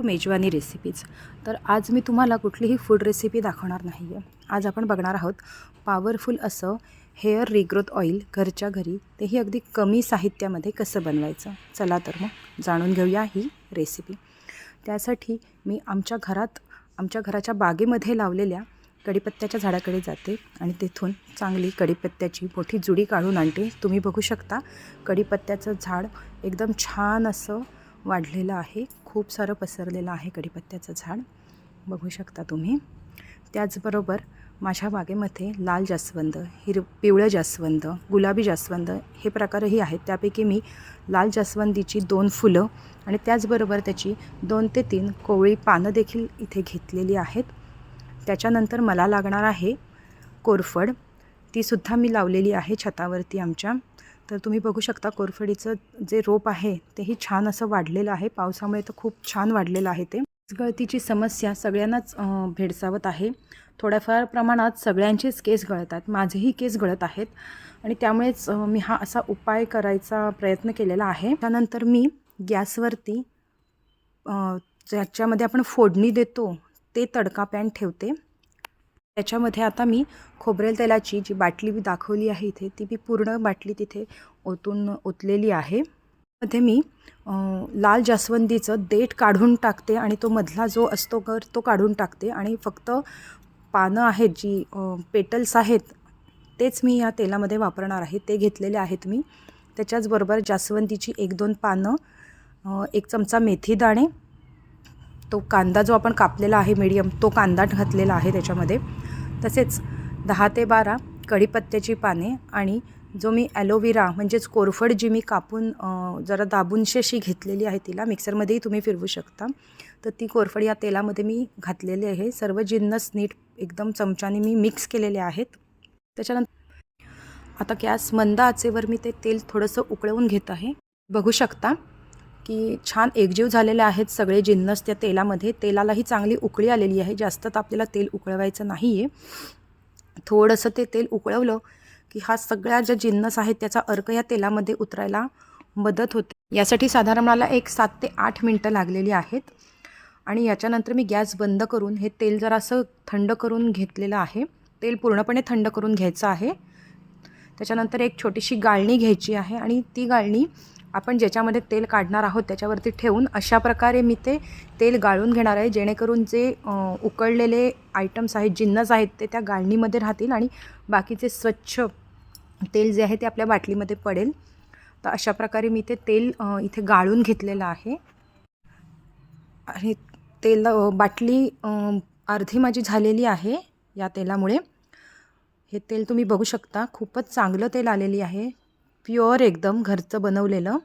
मेजवानी रेसिपीज तर आज मी तुम्हाला कुठलीही फूड रेसिपी दाखवणार नाही आहे आज आपण बघणार आहोत पॉवरफुल असं हेअर रिग्रोथ ऑइल घरच्या घरी. तेही अगदी कमी साहित्यामध्ये कसं बनवायचं? चला तर मग जाणून घेऊया ही रेसिपी त्यासाठी मी आमच्या घरात आमच्या घराच्या बागेमध्ये लावलेल्या कडीपत्त्याच्या झाडाकडे जाते आणि तिथून चांगली कडीपत्त्याची मोठी जुडी काढून आणते. तुम्ही बघू शकता कडीपत्त्याचं झाड एकदम छान असं वाढलेलं आहे. खूप सारं पसरलेलं आहे कढीपत्त्याचं झाड. बघू शकता तुम्ही. त्याचबरोबर माझ्या बागेमध्ये लाल जास्वंद हिर पिवळं जास्वंद गुलाबी जास्वंद हे प्रकारही आहेत. त्यापैकी मी लाल जास्वंदीची दोन फुलं आणि त्याचबरोबर त्याची दोन ते तीन कोवळी पानं देखील इथे घेतलेली आहेत. त्याच्यानंतर मला लागणार आहे कोरफड. तीसुद्धा मी लावलेली आहे छतावरती आमच्या. तर तुम्ही बघू शकता कोरफडीचं जे रोप आहे तेही छान असं वाढलेलं आहे. पावसामुळे तर खूप छान वाढलेलं आहे ते. गळतीची समस्या सगळ्यांनाच भेडसावत आहे. थोड्याफार प्रमाणात सगळ्यांचेच केस गळतात. माझेही केस गळत आहेत. आणि त्यामुळेच मी हा असा उपाय करायचा प्रयत्न केलेला आहे. त्यानंतर मी गॅसवरती ज्याच्यामध्ये आपण फोडणी देतो ते तडका पॅन ठेवते. त्याच्यामध्ये आता मी खोबरेल तेलाची जी बाटली मी दाखवली आहे इथे ती मी पूर्ण बाटली तिथे ओतून ओतलेली आहे. मध्ये मी लाल जास्वंदीचं देठ काढून टाकते आणि तो मधला जो असतो कर तो काढून टाकते आणि फक्त पानं आहेत जी पेटल्स आहेत तेच मी या तेलामध्ये वापरणार आहे. ते घेतलेले आहेत मी. त्याच्याचबरोबर जास्वंदीची एक दोन पानं एक चमचा मेथी दाणे तो कांदा जो आपण कापलेला आहे मीडियम तो कांदा घातलेला आहे त्याच्यामध्ये. तसेच दहा ते बारा कढीपत्त्याची पाने आणि जो मी ॲलोविरा म्हणजेच कोरफड जी मी कापून जरा दाबूनशी अशी घेतलेली आहे तिला मिक्सरमध्येही तुम्ही फिरवू शकता. तर ती कोरफड या तेलामध्ये मी घातलेली आहे. सर्व जिन्नस नीट एकदम चमच्याने मी मिक्स केलेले आहेत. त्याच्यानंतर आता गॅस मंद आचेवर मी ते तेल थोडंसं उकळवून घेत आहे. बघू शकता. की छान एकजीव झालेले आहेत सगळे जिन्नस त्या तेलामध्ये. तेलालाही चांगली उकळी आलेली आहे. जास्त तर आपल्याला तेल उकळवायचं नाही आहे थोडंसं ते तेल उकळवलं की हा सगळ्या ज्या जिन्नस आहेत त्याचा अर्क या तेलामध्ये उतरायला मदत होते. यासाठी साधारण मला एक सात ते आठ मिनटं लागलेली आहेत. आणि याच्यानंतर मी गॅस बंद करून हे तेल जरासं थंड करून घेतलेलं आहे. तेल पूर्णपणे थंड करून घ्यायचं आहे. त्याच्यानंतर एक छोटीशी गाळणी घ्यायची आहे आणि ती गाळणी आपण ज्याच्यामध्ये तेल काढणार आहोत त्याच्यावरती ठेवून अशा प्रकारे मी ते तेल गाळून घेणार आहे. जेणेकरून जे उकळलेले आयटम्स आहेत जिन्नस आहेत ते त्या गाळणीमध्ये राहतील आणि बाकीचे स्वच्छ तेल जे आहे ते आपल्या बाटलीमध्ये पडेल. तर अशा प्रकारे मी ते तेल इथे गाळून घेतलेलं आहे. आणि तेल बाटली अर्धी माझी झालेली आहे या तेलामुळे. हे तेल तुम्ही बघू शकता. खूपच चांगलं तेल आलेली आहे. प्युअर एकदम घरचं बनवलेलं.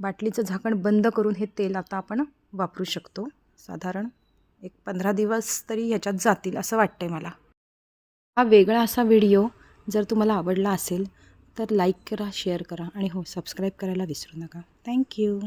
बाटलीचं झाकण बंद करून हे तेल आता आपण वापरू शकतो. साधारण एक पंधरा दिवस तरी ह्याच्यात जातील असं वाटतं आहे मला. हा वेगळा असा व्हिडिओ जर तुम्हाला आवडला असेल तर लाईक करा शेअर करा आणि हो सबस्क्राईब करायला विसरू नका. थँक्यू